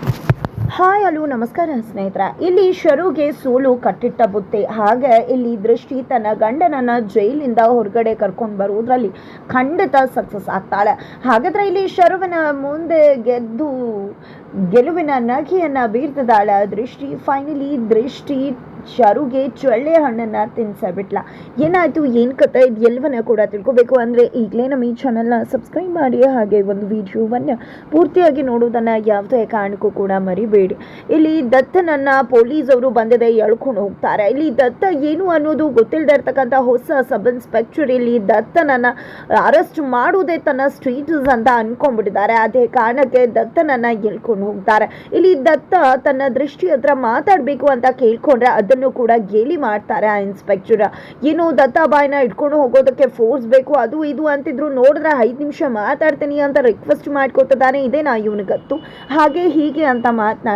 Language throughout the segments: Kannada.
you ಹಾಯ್, ಅಲೋ, ನಮಸ್ಕಾರ ಸ್ನೇಹಿತರ. ಇಲ್ಲಿ ಶರುಗೆ ಸೋಲು ಕಟ್ಟಿಟ್ಟ ಬುತ್ತಿ. ಹಾಗೆ ಇಲ್ಲಿ ದೃಷ್ಟಿ ತನ್ನ ಗಂಡನನ್ನ ಜೈಲಿಂದ ಹೊರಗಡೆ ಕರ್ಕೊಂಡು ಬರುವುದರಲ್ಲಿ ಖಂಡಿತ ಸಕ್ಸಸ್ ಆಗ್ತಾಳೆ. ಹಾಗಾದ್ರೆ ಇಲ್ಲಿ ಶರುವಿನ ಮುಂದೆ ಗೆದ್ದು ಗೆಲುವಿನ ನಗಿಯನ್ನ ಬೀರ್ತಿದ್ದಾಳೆ. ದೃಷ್ಟಿ ಫೈನಲಿ ದೃಷ್ಟಿ ಶರುಗೆ ಚೊಳ್ಳೆ ಹಣ್ಣನ್ನ ತಿನ್ಸಬಿಟ್ಲ ಏನಾಯ್ತು? ಏನು ಕತೆ? ಇದು ಎಲ್ಲವನ್ನ ಕೂಡ ತಿಳ್ಕೊಬೇಕು ಅಂದರೆ ಈಗಲೇ ನಮ್ಮ ಈ ಚಾನಲ್ನ ಸಬ್ಸ್ಕ್ರೈಬ್ ಮಾಡಿ ಹಾಗೆ ಒಂದು ವಿಡಿಯೋವನ್ನು ಪೂರ್ತಿಯಾಗಿ ನೋಡೋದನ್ನು ಯಾವುದೇ ಕಾರಣಕ್ಕೂ ಕೂಡ ಮರಿಬೇಡಿ. ಇಲ್ಲಿ ದತ್ತನನ್ನ ಪೊಲೀಸ್ ಅವರು ಬಂದದೆ ಎಳ್ಕೊಂಡು ಹೋಗ್ತಾರೆ. ಇಲ್ಲಿ ದತ್ತ ಏನು ಅನ್ನೋದು ಗೊತ್ತಿಲ್ಲದೆ ಇರ್ತಕ್ಕಂಥ ಹೊಸ ಸಬ್ ಇನ್ಸ್ಪೆಕ್ಟರ್ ಇಲ್ಲಿ ದತ್ತನನ್ನ ಅರೆಸ್ಟ್ ಮಾಡುವುದೇ ತನ್ನ ಸ್ಟ್ರೀಟ್ಸ್ ಅಂತ ಅನ್ಕೊಂಡ್ಬಿಟ್ಟಿದ್ದಾರೆ. ಅದೇ ಕಾರಣಕ್ಕೆ ದತ್ತನನ್ನ ಎಳ್ಕೊಂಡು ಹೋಗ್ತಾರೆ. ಇಲ್ಲಿ ದತ್ತ ತನ್ನ ದೃಷ್ಟಿ ಹತ್ರ ಮಾತಾಡಬೇಕು ಅಂತ ಕೇಳ್ಕೊಂಡ್ರೆ ಅದನ್ನು ಕೂಡ ಗೇಲಿ ಮಾಡ್ತಾರೆ ಆ ಇನ್ಸ್ಪೆಕ್ಟರ್. ಏನು ದತ್ತ ಬಾಯ್ನ ಇಟ್ಕೊಂಡು ಹೋಗೋದಕ್ಕೆ ಫೋರ್ಸ್ ಬೇಕು, ಅದು ಇದು ಅಂತಿದ್ರು ನೋಡಿದ್ರೆ ಐದು ನಿಮಿಷ ಮಾತಾಡ್ತೀನಿ ಅಂತ ರಿಕ್ವೆಸ್ಟ್ ಮಾಡ್ಕೊತಿದ್ದಾನೆ. ಇದೇನಾ ಇವನಿಗತ್ತು? ಹಾಗೆ ಹೀಗೆ ಅಂತ ಮಾತನಾಡ್ತಾರೆ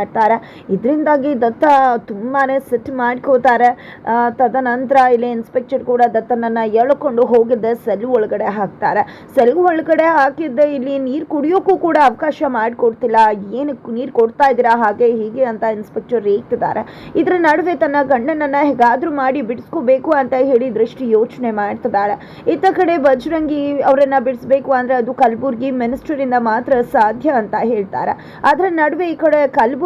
ಇದರಿಂದಾಗಿ ದತ್ತ ತುಂಬಾನೇ ಸಿಟ್ಟು ಮಾಡ್ಕೋತಾರೆ. ತದನಂತರ ಇಲ್ಲಿ ಇನ್ಸ್ಪೆಕ್ಟರ್ ಕೂಡ ದತ್ತನನ್ನ ಎಳ್ಕೊಂಡು ಹೋಗಿದ್ದೆ ಸೆಲ್ ಒಳಗಡೆ ಹಾಕ್ತಾರೆ. ಸೆಲ್ ಒಳಗಡೆ ಹಾಕಿದ್ದೆ, ಇಲ್ಲಿ ನೀರು ಕುಡಿಯೋಕ್ಕೂ ಕೂಡ ಅವಕಾಶ ಮಾಡಿಕೊಡ್ತಿಲ್ಲ. ಏನಕ್ಕೆ ನೀರು ಕೊಡ್ತಾ ಇದ್ದೀರಾ, ಹಾಗೆ ಹೀಗೆ ಅಂತ ಇನ್ಸ್ಪೆಕ್ಟರ್ ರೇಗ್ತಿದ್ದಾರೆ ಇದರ ನಡುವೆ ತನ್ನ ಗಂಡನನ್ನು ಹೇಗಾದರೂ ಮಾಡಿ ಬಿಡಿಸ್ಕೋಬೇಕು ಅಂತ ಹೇಳಿ ದೃಷ್ಟಿ ಯೋಚನೆ ಮಾಡ್ತಿದ್ದಾಳೆ. ಇತ್ತ ಕಡೆ ಬಜರಂಗಿ ಅವರನ್ನ ಬಿಡಿಸ್ಬೇಕು ಅಂದ್ರೆ ಅದು ಕಲಬುರ್ಗಿ ಮಿನಿಸ್ಟರಿಂದ ಮಾತ್ರ ಸಾಧ್ಯ ಅಂತ ಹೇಳ್ತಾರೆ. ಅದರ ನಡುವೆ ಈ ಕಡೆ ಕಲಬುರ್ಗಿ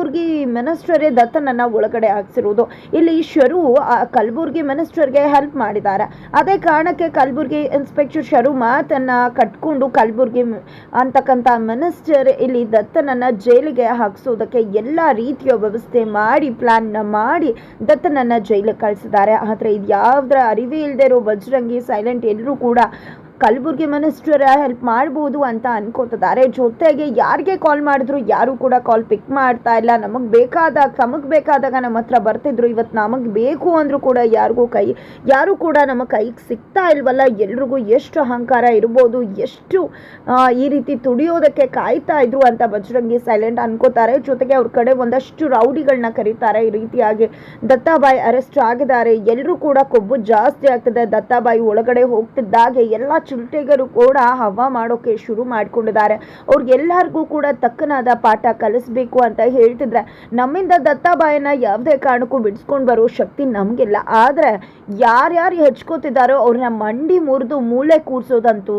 ಮಿನಿಸ್ಟರೇ ದತ್ತನನ್ನ ಒಳಗಡೆ ಹಾಕ್ಸಿರುವುದು ಇಲ್ಲಿ ಶರು ಕಲಬುರ್ಗಿ ಮಿನಿಸ್ಟರ್ಗೆ ಹೆಲ್ಪ್ ಮಾಡಿದ್ದಾರೆ. ಅದೇ ಕಾರಣಕ್ಕೆ ಕಲಬುರ್ಗಿ ಇನ್ಸ್ಪೆಕ್ಟರ್ ಶರು ಮಾತನ್ನ ಕಟ್ಕೊಂಡು ಕಲಬುರ್ಗಿ ಅಂತಕ್ಕಂಥ ಮಿನಿಸ್ಟರ್ ಇಲ್ಲಿ ದತ್ತನನ್ನ ಜೈಲಿಗೆ ಹಾಕಿಸೋದಕ್ಕೆ ಎಲ್ಲ ರೀತಿಯ ವ್ಯವಸ್ಥೆ ಮಾಡಿ ಪ್ಲಾನ್ ಮಾಡಿ ದತ್ತನನ್ನ ಜೈಲಿಗೆ ಕಳಿಸಿದ್ದಾರೆ. ಆದರೆ ಇದು ಯಾವುದರ ಅರಿವೇ ಇಲ್ಲದೆ ಇರೋ ಬಜರಂಗಿ ಸೈಲೆಂಟ್ ಎಲ್ಲರೂ ಕೂಡ ಕಲಬುರ್ಗಿ ಮಿನಿಸ್ಟರ್ ಹೆಲ್ಪ್ ಮಾಡ್ಬೋದು ಅಂತ ಅನ್ಕೋತಿದ್ದಾರೆ. ಜೊತೆಗೆ ಯಾರಿಗೆ ಕಾಲ್ ಮಾಡಿದ್ರು, ಯಾರು ಕೂಡ ಕಾಲ್ ಪಿಕ್ ಮಾಡ್ತಾ ಇಲ್ಲ. ನಮಗೆ ಬೇಕಾದಾಗ ನಮಗೆ ಬೇಕಾದಾಗ ನಮ್ಮ ಹತ್ರ ಬರ್ತಿದ್ರು. ಇವತ್ತು ನಮಗೆ ಬೇಕು ಅಂದರೂ ಕೂಡ ಯಾರಿಗೂ ಕೈ, ಯಾರು ಕೂಡ ನಮ್ಮ ಕೈಗೆ ಸಿಗ್ತಾ ಇಲ್ವಲ್ಲ? ಎಲ್ರಿಗೂ ಎಷ್ಟು ಅಹಂಕಾರ ಇರ್ಬೋದು? ಎಷ್ಟು ಈ ರೀತಿ ತುಡಿಯೋದಕ್ಕೆ ಕಾಯ್ತಾ ಇದ್ರು ಅಂತ ಬಜರಂಗಿ ಸೈಲೆಂಟ್ ಅನ್ಕೋತಾರೆ. ಜೊತೆಗೆ ಅವ್ರ ಕಡೆ ಒಂದಷ್ಟು ರೌಡಿಗಳನ್ನ ಕರೀತಾರೆ. ಈ ರೀತಿಯಾಗಿ ದತ್ತಾಬಾಯಿ ಅರೆಸ್ಟ್ ಆಗಿದ್ದಾರೆ. ಎಲ್ಲರೂ ಕೂಡ ಕೊಬ್ಬು ಜಾಸ್ತಿ ಆಗ್ತದೆ. ದತ್ತಾಬಾಯಿ ಒಳಗಡೆ ಹೋಗ್ತಿದ್ದಾಗೆ ಎಲ್ಲ ಚಿಲ್ಟೆಗರು ಕೂಡ ಹವಾ ಮಾಡೋಕೆ ಶುರು ಮಾಡ್ಕೊಂಡಿದ್ದಾರೆ. ಅವ್ರಿಗೆಲ್ಲರಿಗೂ ಕೂಡ ತಕ್ಕನಾದ ಪಾಠ ಕಲಿಸ್ಬೇಕು ಅಂತ ಹೇಳ್ತಿದ್ರೆ ನಮ್ಮಿಂದ ದತ್ತಾಬಾಯಿನ ಯಾವುದೇ ಕಾರಣಕ್ಕೂ ಬಿಡಿಸ್ಕೊಂಡು ಬರೋ ಶಕ್ತಿ ನಮಗಿಲ್ಲ. ಆದರೆ ಯಾರ್ಯಾರು ಹೆಚ್ಕೋತಿದ್ದಾರೋ ಅವ್ರನ್ನ ಮಂಡಿ ಮುರಿದು ಮೂಳೆ ಕೂರಿಸೋದಂತೂ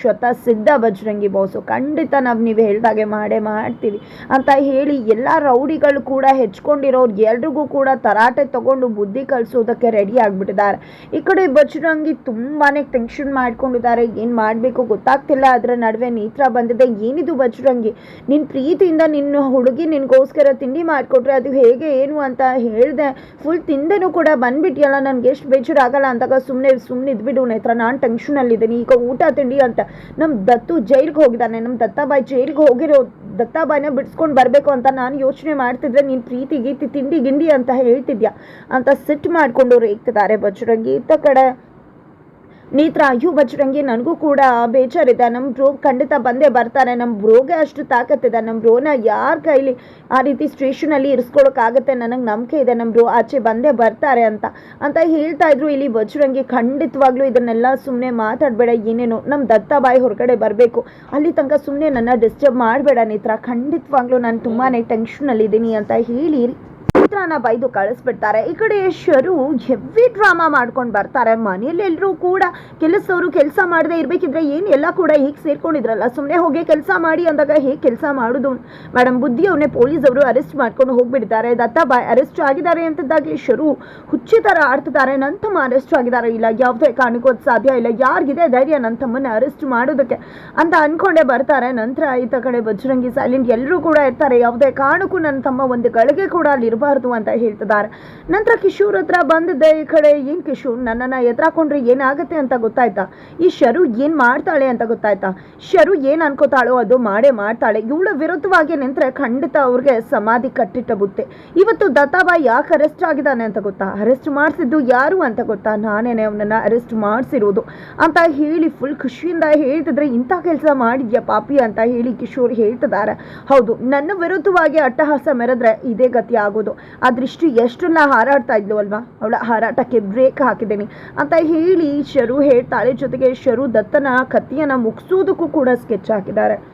ಸ್ವತಃ ಸಿದ್ಧ ಬಜರಂಗಿ ಬಾಸು ಖಂಡಿತ ನಾವು ನೀವು ಹೇಳ್ದಾಗೆ ಮಾಡೇ ಮಾಡ್ತೀವಿ ಅಂತ ಹೇಳಿ ಎಲ್ಲ ರೌಡಿಗಳು ಕೂಡ ಹೆಚ್ಕೊಂಡಿರೋರು ಎಲ್ರಿಗೂ ಕೂಡ ತರಾಟೆ ತಗೊಂಡು ಬುದ್ಧಿ ಕಲಿಸೋದಕ್ಕೆ ರೆಡಿ ಆಗಿಬಿಟ್ಟಿದ್ದಾರೆ. ಈ ಕಡೆ ಬಜರಂಗಿ ತುಂಬಾನೇ ಟೆನ್ಷನ್ ಮಾಡ್ಕೊಂಡಿದ್ದಾರೆ. ಏನು ಮಾಡಬೇಕು ಗೊತ್ತಾಗ್ತಿಲ್ಲ, ಅದರ ನಡುವೆ ನೇತ್ರ ಬಂದಿದೆ, ಏನಿದು ಬಜರಂಗಿ? ನಿನ್ನ ಪ್ರೀತಿಯಿಂದ ನಿನ್ನ ಹುಡುಗಿ ನಿನಗೋಸ್ಕರ ತಿಂಡಿ ಮಾಡಿಕೊಟ್ರೆ ಅದು ಹೇಗೆ, ಏನು ಅಂತ ಹೇಳಿದೆ. ಫುಲ್ ತಿಂದೆನೂ ಕೂಡ ಬಂದ್ಬಿಟ್ಟಿಯಲ್ಲ ನನಗೆ ಎಷ್ಟು ಬೇಜಾರಾಗಲ್ಲ ಅಂತಾಗ ಸುಮ್ಮನೆ ಸುಮ್ಮನೆ ಇದ್ಬಿಡು ನೇತ್ರ, ನಾನು ಟೆನ್ಷನಲ್ಲಿದ್ದೀನಿ ಈಗ ಊಟ ತಿಂಡಿ ಅಂತ. ನಮ್ಮ ದತ್ತು ಜೈಲ್ಗೆ ಹೋಗಿದ್ದಾನೆ ನಮ್ಮ ದತ್ತಾಬಾಯಿ ಜೈಲ್ಗೆ ಹೋಗಿರೋ ದತ್ತಾಬಾಯಿನ ಬಿಡಿಸ್ಕೊಂಡು ಬರಬೇಕು ಅಂತ ನಾನು ಯೋಚನೆ ಮಾಡ್ತಿದ್ರೆ ನೀನು ಪ್ರೀತಿ ಗೀತಿ ತಿಂಡಿ ಗಿಂಡಿ ಅಂತ ಹೇಳ್ತಿದ್ಯಾ? ಅಂತ ಸಿಟ್ಟು ಮಾಡಿಕೊಂಡು ರೇಗ್ತಿದ್ದಾರೆ ಬಜರಂಗಿ. ಇತ್ತ ಕಡೆ ನೇತ್ರ, ಅಯ್ಯೋ, ಬಜರಂಗಿ ನನಗೂ ಕೂಡ ಬೇಜಾರಿದೆ. ನಮ್ಮ ಬ್ರೋ ಖಂಡಿತ ಬಂದೇ ಬರ್ತಾರೆ. ನಮ್ಮ ಬ್ರೋಗೆ ಅಷ್ಟು ತಾಕತ್ತಿದೆ ನಮ್ಮ ಬ್ರೋನ ಯಾರ ಕೈಲಿ ಆ ರೀತಿ ಸ್ಟೇಷನಲ್ಲಿ ಇರಿಸ್ಕೊಳಕ್ಕಾಗತ್ತೆ ನನಗೆ ನಂಬಿಕೆ ಇದೆ. ನಮ್ಮ ಬ್ರೋ ಆಚೆ ಬಂದೇ ಬರ್ತಾರೆ ಅಂತ. ಅಂತ ಹೇಳ್ತಾ ಇದ್ರು ಇಲ್ಲಿ ಬಜರಂಗಿ. ಖಂಡಿತವಾಗ್ಲೂ ಇದನ್ನೆಲ್ಲ ಸುಮ್ಮನೆ ಮಾತಾಡಬೇಡ. ಏನೇನು ನಮ್ಮ ದತ್ತಾಬಾಯಿ ಹೊರಗಡೆ ಬರಬೇಕು. ಅಲ್ಲಿ ತನಕ ಸುಮ್ಮನೆ ನನ್ನ ಡಿಸ್ಟರ್ಬ್ ಮಾಡಬೇಡ ನೇತ್ರ. ಖಂಡಿತವಾಗ್ಲೂ ನಾನು ತುಂಬಾ ಟೆನ್ಷನಲ್ಲಿದ್ದೀನಿ ಅಂತ ಹೇಳಿ ಪುತ್ರನ ಬೈದು ಕಳಿಸ್ಬಿಡ್ತಾರೆ. ಈ ಕಡೆ ಶರು ಹೆವಿ ಡ್ರಾಮಾ ಮಾಡ್ಕೊಂಡು ಬರ್ತಾರೆ. ಮನೇಲಿ ಎಲ್ಲರೂ ಕೂಡ ಕೆಲಸವರು ಕೆಲಸ ಮಾಡದೆ ಇರಬೇಕಿದ್ರೆ ಏನು ಎಲ್ಲ ಕೂಡ ಹೀಗೆ ಸೇರ್ಕೊಂಡಿದ್ರಲ್ಲ? ಸುಮ್ಮನೆ ಹೋಗಿ ಕೆಲಸ ಮಾಡಿ ಅಂದಾಗ ಹೇಗೆ ಕೆಲಸ ಮಾಡೋದು? ಮೇಡಮ್ ಬುದ್ಧಿ ಅವನೇ ಪೊಲೀಸ್ ಅವರು ಅರೆಸ್ಟ್ ಮಾಡ್ಕೊಂಡು ಹೋಗ್ಬಿಟ್ಟಿದ್ದಾರೆ ದತ್ತಾಬಾಯ್ ಅರೆಸ್ಟ್ ಆಗಿದ್ದಾರೆ ಅಂತಿದ್ದಾಗೆ ಶರು ಹುಚ್ಚಿ ಥರ ಆಡ್ತಿದ್ದಾರೆ. ನನ್ನ ತಮ್ಮ ಅರೆಸ್ಟ್ ಆಗಿದ್ದಾರೆ ಇಲ್ಲ? ಯಾವುದೇ ಕಾರಣಕ್ಕೂ ಸಾಧ್ಯ ಇಲ್ಲ. ಯಾರಿಗಿದೆ ಧೈರ್ಯ ನನ್ನ ತಮ್ಮನ್ನ ಅರೆಸ್ಟ್ ಮಾಡೋದಕ್ಕೆ ಅಂತ ಅನ್ಕೊಂಡೇ ಬರ್ತಾರೆ. ನಂತರ ಈತ ಕಡೆ ಬಜರಂಗಿ ಸೈಲೆಂಟ್ ಎಲ್ಲರೂ ಕೂಡ ಇರ್ತಾರೆ. ಯಾವುದೇ ಕಾರಣಕ್ಕೂ ನನ್ನ ತಮ್ಮ ಒಂದು ಗಳಿಗೆ ಕೂಡ ಅಲ್ಲಿ ಅಂತ ಹೇಳ್ತಿದ್ದಾರೆ. ನಂತರ ಕಿಶೋರ್ ಹತ್ರ ಬಂದಿದ್ದೆ ಈ ಕಡೆ. ಏನು ಕಿಶೋರ್, ನನ್ನನ್ನು ಎದುರಾಕೊಂಡ್ರೆ ಏನಾಗುತ್ತೆ ಅಂತ ಗೊತ್ತಾಯ್ತಾ? ಈ ಶರು ಏನು ಮಾಡ್ತಾಳೆ ಅಂತ ಗೊತ್ತಾಯ್ತಾ? ಶರು ಏನು ಅನ್ಕೋತಾಳೋ ಅದು ಮಾಡೇ ಮಾಡ್ತಾಳೆ. ಇವಳ ವಿರುದ್ಧವಾಗಿ ನಿಂತರೆ ಖಂಡಿತ ಅವ್ರಿಗೆ ಸಮಾಧಿ ಕಟ್ಟಿಟ್ಟ ಬುತ್ತೆ ಇವತ್ತು ದತ್ತಾಬಾಯಿ ಯಾಕೆ ಅರೆಸ್ಟ್ ಆಗಿದ್ದಾನೆ ಅಂತ ಗೊತ್ತಾ? ಅರೆಸ್ಟ್ ಮಾಡಿಸಿದ್ದು ಯಾರು ಅಂತ ಗೊತ್ತಾ? ನಾನೇನೆ ಅವನನ್ನ ಅರೆಸ್ಟ್ ಮಾಡಿಸಿರೋದು ಅಂತ ಹೇಳಿ ಫುಲ್ ಖುಷಿಯಿಂದ ಹೇಳ್ತಿದ್ರೆ ಇಂಥ ಕೆಲಸ ಮಾಡಿದ್ಯಾ ಪಾಪಿ ಅಂತ ಹೇಳಿ ಕಿಶೋರ್ ಹೇಳ್ತಿದ್ದಾರೆ. ಹೌದು, ನನ್ನ ವಿರುದ್ಧವಾಗಿ ಅಟ್ಟಹಾಸ ಮೆರೆದ್ರೆ ಇದೇ ಗತಿ ಆಗೋದು. ಆ ದೃಷ್ಟಿ ಎಷ್ಟೆಲ್ಲ ಹಾರಾಡ್ತಾ ಇದ್ಲು ಅಲ್ವಾ? ಅವಳ ಹಾರಾಟಕ್ಕೆ ಬ್ರೇಕ್ ಹಾಕಿದ್ದೀನಿ. ಅಂತ ಹೇಳಿ ಶರು ಹೇಳ್ತಾಳೆ, ಜೊತೆಗೆ ಶರು ದತ್ತನ ಕತ್ತಿಯನ್ನು ಮುಗಿಸೋದಕ್ಕೂ ಕೂಡ ಸ್ಕೆಚ್ ಹಾಕಿದ್ದಾರೆ.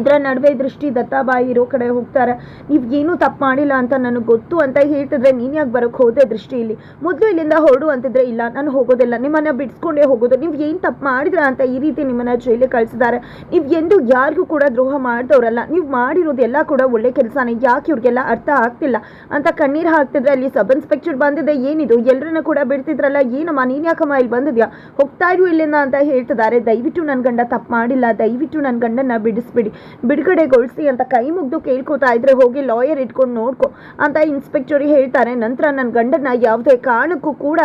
ಇದರ ನಡುವೆ ದೃಷ್ಟಿ ದತ್ತಾಬಾಯಿ ಇರೋ ಕಡೆ ಹೋಗ್ತಾರೆ. ನೀವು ಏನೂ ತಪ್ಪು ಮಾಡಿಲ್ಲ ಅಂತ ನನಗೆ ಗೊತ್ತು ಅಂತ ಹೇಳ್ತಿದ್ರೆ ನೀನು ಯಾಕೆ ಬರೋಕ್ಕೆ ಹೋದೆ ದೃಷ್ಟಿ ಇಲ್ಲಿ ಮೊದಲು ಇಲ್ಲಿಂದ ಹೊರಡು ಅಂತಿದ್ರೆ ಇಲ್ಲ, ನಾನು ಹೋಗೋದಿಲ್ಲ. ನಿಮ್ಮನ್ನು ಬಿಡಿಸ್ಕೊಂಡೇ ಹೋಗೋದು. ನೀವು ಏನು ತಪ್ಪು ಮಾಡಿದ್ರ ಅಂತ ಈ ರೀತಿ ನಿಮ್ಮನ್ನು ಜೈಲಿಗೆ ಕಳಿಸಿದ್ದಾರೆ. ನೀವು ಎಂದು ಯಾರಿಗೂ ಕೂಡ ದ್ರೋಹ ಮಾಡಿದವರಲ್ಲ, ನೀವು ಮಾಡಿರೋದೆಲ್ಲ ಕೂಡ ಒಳ್ಳೆ ಕೆಲಸನೇ. ಯಾಕೆ ಇವ್ರಿಗೆಲ್ಲ ಅರ್ಥ ಆಗ್ತಿಲ್ಲ? ಅಂತ ಕಣ್ಣೀರು ಹಾಕ್ತಿದ್ರೆ ಅಲ್ಲಿ ಸಬ್ ಇನ್ಸ್ಪೆಕ್ಟರ್ ಬಂದಿದೆ. ಏನಿದು? ಎಲ್ಲರನ್ನ ಕೂಡ ಬಿಡ್ತಿದ್ರಲ್ಲ? ಏನಮ್ಮ, ನೀನು ಯಾಕಮ್ಮ ಇಲ್ಲಿ ಬಂದಿದ್ಯಾ? ಹೋಗ್ತಾ ಇರು ಇಲ್ಲಿಂದ ಅಂತ ಹೇಳ್ತಿದ್ದಾರೆ. ದಯವಿಟ್ಟು ನನ್ನ ಗಂಡ ತಪ್ಪು ಮಾಡಿಲ್ಲ. ದಯವಿಟ್ಟು ನನ್ನ ಗಂಡನ ಬಿಡಿಸ್ಬಿಡಿ. ಬಿಡುಗಡೆಗೊಳಿಸಿ ಅಂತ ಕೈ ಮುಗ್ದು ಕೇಳ್ಕೊತಾ ಇದ್ರೆ ಹೋಗಿ ಲಾಯರ್ ಇಟ್ಕೊಂಡು ನೋಡ್ಕೊ ಅಂತ ಇನ್ಸ್ಪೆಕ್ಟರಿಗೆ ಹೇಳ್ತಾರೆ. ನಂತರ ನನ್ನ ಗಂಡನ ಯಾವುದೇ ಕಾರಣಕ್ಕೂ ಕೂಡ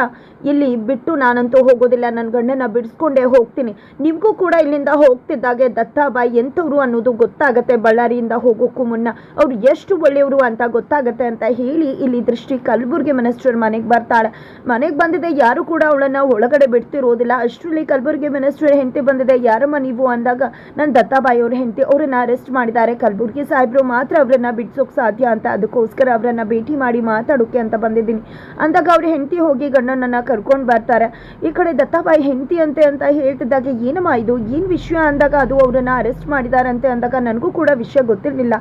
ಇಲ್ಲಿ ಬಿಟ್ಟು ನಾನಂತೂ ಹೋಗೋದಿಲ್ಲ. ನನ್ನ ಗಂಡನ ಬಿಡಿಸ್ಕೊಂಡೇ ಹೋಗ್ತೀನಿ. ನಿಮಗೂ ಕೂಡ ಇಲ್ಲಿಂದ ಹೋಗ್ತಿದ್ದಾಗೆ ದತ್ತಾಬಾಯಿ ಎಂಥವ್ರು ಅನ್ನೋದು ಗೊತ್ತಾಗತ್ತೆ ಬಳ್ಳಾರಿಯಿಂದ ಹೋಗೋಕ್ಕೂ ಮುನ್ನ. ಅವ್ರು ಎಷ್ಟು ಒಳ್ಳೆಯವರು ಅಂತ ಗೊತ್ತಾಗತ್ತೆ ಅಂತ ಹೇಳಿ ಇಲ್ಲಿ ದೃಷ್ಟಿ ಕಲಬುರ್ಗಿ ಮಿನಿಸ್ಟರ್ ಮನೆಗೆ ಬರ್ತಾಳೆ. ಮನೆಗೆ ಬಂದಿದೆ ಯಾರು ಕೂಡ ಅವಳನ್ನ ಒಳಗಡೆ ಬಿಡ್ತಿರೋದಿಲ್ಲ. ಅಷ್ಟರಲ್ಲಿ ಕಲಬುರ್ಗಿ ಮಿನಿಸ್ಟರ್ ಹೆಂಡತಿ ಬಂದಿದೆ. ಯಾರಮ್ಮ ನೀವು ಅಂದಾಗ ನನ್ನ ದತ್ತಾಬಾಯಿ ಅವ್ರ ಹೆಂಡತಿ. ಅವರನ್ನ ಅರೆಸ್ಟ್ ಮಾಡಿದ್ದಾರೆ. ಕಲಬುರ್ಗಿ ಸಾಹೇಬ್ರು ಮಾತ್ರ ಅವರನ್ನ ಬಿಡ್ಸೋಕೆ ಸಾಧ್ಯ ಅಂತ. ಅದಕ್ಕೋಸ್ಕರ ಅವರನ್ನ ಭೇಟಿ ಮಾಡಿ ಮಾತಾಡೋಕೆ ಅಂತ ಬಂದಿದ್ದೀನಿ. ಅಂದಾಗ ಅವ್ರ ಹೆಂಡತಿ ಹೋಗಿ ಗಂಡನನ್ನ ಕರ್ಕೊಂಡು ಬರ್ತಾರೆ. ಈ ಕಡೆ ದತ್ತಾಬಾಯಿ ಹೆಂಡತಿ ಅಂತೆ ಅಂತ ಹೇಳ್ತಿದ್ದಾಗ, ಏನಮ್ಮ ಇದು? ಏನು ವಿಷಯ? ಅಂದಾಗ, ಅದು ಅವರನ್ನ ಅರೆಸ್ಟ್ ಮಾಡಿದಾರಂತೆ. ಅಂದಾಗ, ನನಗೂ ಕೂಡ ವಿಷಯ ಗೊತ್ತಿರಲಿಲ್ಲ.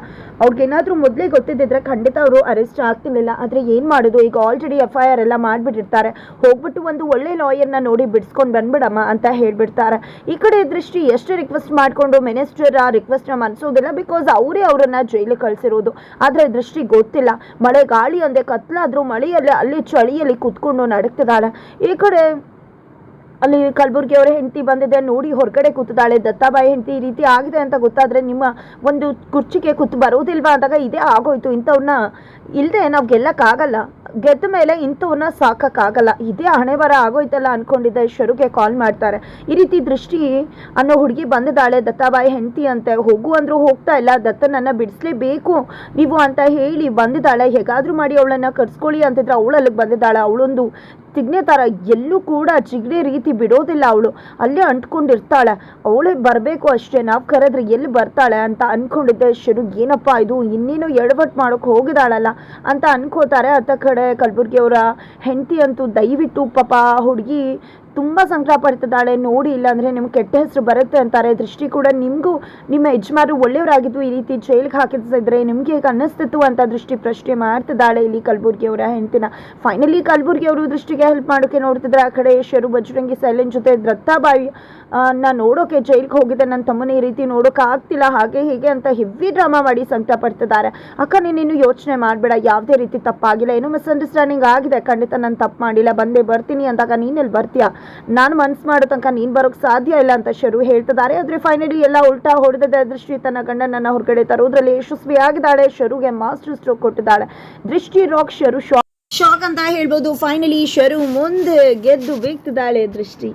ಅವ್ರಿಗೇನಾದರೂ ಮೊದಲೇ ಗೊತ್ತಿದ್ದಿದ್ರೆ ಖಂಡಿತ ಅವರು ಅರೆಸ್ಟ್ ಆಗ್ತಿರ್ಲಿಲ್ಲ. ಆದರೆ ಏನು ಮಾಡೋದು? ಈಗ ಆಲ್ರೆಡಿ ಎಫ್ ಐ ಆರ್ ಎಲ್ಲ ಮಾಡಿಬಿಟ್ಟಿರ್ತಾರೆ. ಹೋಗ್ಬಿಟ್ಟು ಒಂದು ಒಳ್ಳೆ ಲಾಯರ್ನ ನೋಡಿ ಬಿಡಿಸ್ಕೊಂಡು ಬಂದ್ಬಿಡಮ್ಮ ಅಂತ ಹೇಳ್ಬಿಡ್ತಾರೆ. ಈ ಕಡೆ ದೃಷ್ಟಿ ಎಷ್ಟು ರಿಕ್ವೆಸ್ಟ್ ಮಾಡಿಕೊಂಡು ಮಿನಿಸ್ಟರ್ ಆ ರಿಕ್ವೆಸ್ಟ್ನ ಮನ್ಸೋದಿಲ್ಲ ಬಿಕಾಸ್ ಅವರೇ ಅವರನ್ನ ಜೈಲಿಗೆ ಕಳಿಸಿರೋದು. ಆದರೆ ದೃಷ್ಟಿ ಗೊತ್ತಿಲ್ಲ. ಮಳೆ ಗಾಳಿ ಅಂದೆ ಕತ್ಲಾದ್ರೂ ಮಳೆಯಲ್ಲಿ ಅಲ್ಲಿ ಚಳಿಯಲ್ಲಿ ಕುತ್ಕೊಂಡು ನಡಕ್ತಿದ್ದಾಳೆ ಈ ಕಡೆ ಅಲ್ಲಿ ಕಲಬುರ್ಗಿ ಅವರ ಹೆಂಡತಿ ಬಂದಿದೆ, ನೋಡಿ ಹೊರಗಡೆ ಕೂತಿದ್ದಾಳೆ. ದತ್ತಾಬಾಯಿ ಹೆಂಡತಿ ಈ ರೀತಿ ಆಗಿದೆ ಅಂತ ಗೊತ್ತಾದ್ರೆ ನಿಮ್ಮ ಒಂದು ಕುರ್ಚಿಗೆ ಕೂತು ಬರೋದಿಲ್ವಾ ಅಂದಾಗ ಇದೇ ಆಗೋಯ್ತು. ಇಂಥವ್ರನ್ನ ಇಲ್ಲದೆ ನಾವು ಗೆಲ್ಲಕ್ಕಾಗಲ್ಲ. ಗೆದ್ದ ಮೇಲೆ ಇಂಥವ್ರನ್ನ ಸಾಕಕ್ಕಾಗಲ್ಲ. ಇದೇ ಹಣೆ ಬರ ಆಗೋಯ್ತಲ್ಲ ಅನ್ಕೊಂಡಿದ್ದೆ ಶರುಗೆ ಕಾಲ್ ಮಾಡ್ತಾರೆ. ಈ ರೀತಿ ದೃಷ್ಟಿ ಅನ್ನೋ ಹುಡುಗಿ ಬಂದಿದ್ದಾಳೆ ದತ್ತಾಬಾಯಿ ಹೆಂಡತಿ ಅಂತೆ. ಹೋಗು ಅಂದ್ರೂ ಹೋಗ್ತಾ ಇಲ್ಲ. ದತ್ತನನ್ನ ಬಿಡಿಸ್ಲೇಬೇಕು ನೀವು ಅಂತ ಹೇಳಿ ಬಂದಿದ್ದಾಳೆ. ಹೇಗಾದ್ರೂ ಮಾಡಿ ಅವಳನ್ನ ಕರ್ಸ್ಕೊಳ್ಳಿ ಅಂತಿದ್ರೆ ಅವಳು ಅಲ್ಲಿಗೆ ಬಂದಿದ್ದಾಳೆ. ಅವಳೊಂದು ತಿಗ್ನೆ ಥರ ಎಲ್ಲೂ ಕೂಡ ಚಿಗಡೆ ರೀತಿ ಬಿಡೋದಿಲ್ಲ ಅವಳು. ಅಲ್ಲೇ ಅಂಟ್ಕೊಂಡಿರ್ತಾಳೆ. ಅವಳೇ ಬರಬೇಕು ಅಷ್ಟೇ, ನಾವು ಕರೆದ್ರೆ ಎಲ್ಲಿ ಬರ್ತಾಳೆ ಅಂತ ಅನ್ಕೊಂಡಿದ್ದೆ. ಶರು, ಏನಪ್ಪ ಇದು? ಇನ್ನೇನು ಎಡವಟ್ಟು ಮಾಡೋಕೆ ಹೋಗಿದಾಳಲ್ಲ ಅಂತ ಅನ್ಕೋತಾರೆ. ಅತ್ತ ಕಡೆ ಕಲಬುರ್ಗಿಯವರ ಹೆಂಡತಿ ಅಂತೂ ದಯವಿಟ್ಟು ಪಾಪ ಹುಡುಗಿ ತುಂಬ ಸಂಕಟ ಪಡ್ತಿದ್ದಾಳೆ ನೋಡಿ ಇಲ್ಲಾಂದರೆ ನಿಮ್ಗೆ ಕೆಟ್ಟ ಹೆಸರು ಬರುತ್ತೆ ಅಂತಾರೆ. ದೃಷ್ಟಿ ಕೂಡ ನಿಮಗೂ ನಿಮ್ಮ ಯಜಮಾನರು ಒಳ್ಳೆಯವರಾಗಿದ್ದು ಈ ರೀತಿ ಜೈಲಿಗೆ ಹಾಕಿದ್ರೆ ನಿಮಗೆ ಹೇಗೆ ಅನ್ನಿಸ್ತಿತ್ತು ಅಂತ ದೃಷ್ಟಿ ಪ್ರಶ್ನೆ ಮಾಡ್ತಿದ್ದಾಳೆ ಇಲ್ಲಿ ಕಲಬುರ್ಗಿ ಅವರ ಹೆಂಡತಿನ. ಫೈನಲಿ ಕಲಬುರ್ಗಿ ಅವರು ದೃಷ್ಟಿಗೆ ಹೆಲ್ಪ್ ಮಾಡೋಕ್ಕೆ ನೋಡ್ತಿದ್ರೆ ಆ ಕಡೆ ಶರು ಬಜರಂಗಿ ಸೈಲೆನ್ ಜೊತೆ ದತ್ತಾಬಾಯಿ ಆ, ನಾ ನೋಡೋಕೆ ಜೈಲ್ಗೆ ಹೋಗಿದ್ದೆ ನನ್ನ ತಮ್ಮನ ಈ ರೀತಿ ನೋಡೋಕೆ ಆಗ್ತಿಲ್ಲ ಹಾಗೆ ಹೀಗೆ ಅಂತ ಹೆವಿ ಡ್ರಾಮಾ ಮಾಡಿ ಸಂಕಟ ಪಡ್ತಿದ್ದಾರೆ ಅಕ್ಕ ನೀನು ಯೋಚನೆ ಮಾಡಬೇಡ ಯಾವುದೇ ರೀತಿ ತಪ್ಪಾಗಿಲ್ಲ. ಏನೋ ಮಿಸ್ಅಂಡರ್ಸ್ಟ್ಯಾಂಡಿಂಗ್ ಆಗಿದೆ. ಖಂಡಿತ ನಾನು ತಪ್ಪು ಮಾಡಿಲ್ಲ. ಬಂದೇ ಬರ್ತೀನಿ ಅಂದಾಗ ನೀನೆಲ್ಲಿ ಬರ್ತೀಯಾ? ನಾನು ಮನ್ಸು ಮಾಡೋ ತನಕ ನೀನು ಬರೋಕ್ಕೆ ಸಾಧ್ಯ ಇಲ್ಲ ಅಂತ ಶರು ಹೇಳ್ತಿದ್ದಾರೆ. ಆದರೆ ಫೈನಲಿ ಎಲ್ಲ ಉಲ್ಟಾ ಹೊಡೆದಿದೆ. ದೃಷ್ಟಿ ತನ್ನ ಗಂಡನನ್ನು ಹೊರಗಡೆ ತರೋದ್ರಲ್ಲಿ ಯಶಸ್ವಿಯಾಗಿದ್ದಾಳೆ. ಶರುಗೆ ಮಾಸ್ಟರ್ ಸ್ಟ್ರೋಕ್ ಕೊಟ್ಟಿದ್ದಾಳೆ. ದೃಷ್ಟಿ ರಾಕ್ ಶರು ಶಾಕ್ ಶಾಕ್ ಅಂತ ಹೇಳ್ಬೋದು. ಫೈನಲಿ ಶರು ಮುಂದೆ ಗೆದ್ದು ಬೀಗ್ತಿದ್ದಾಳೆ ದೃಷ್ಟಿ.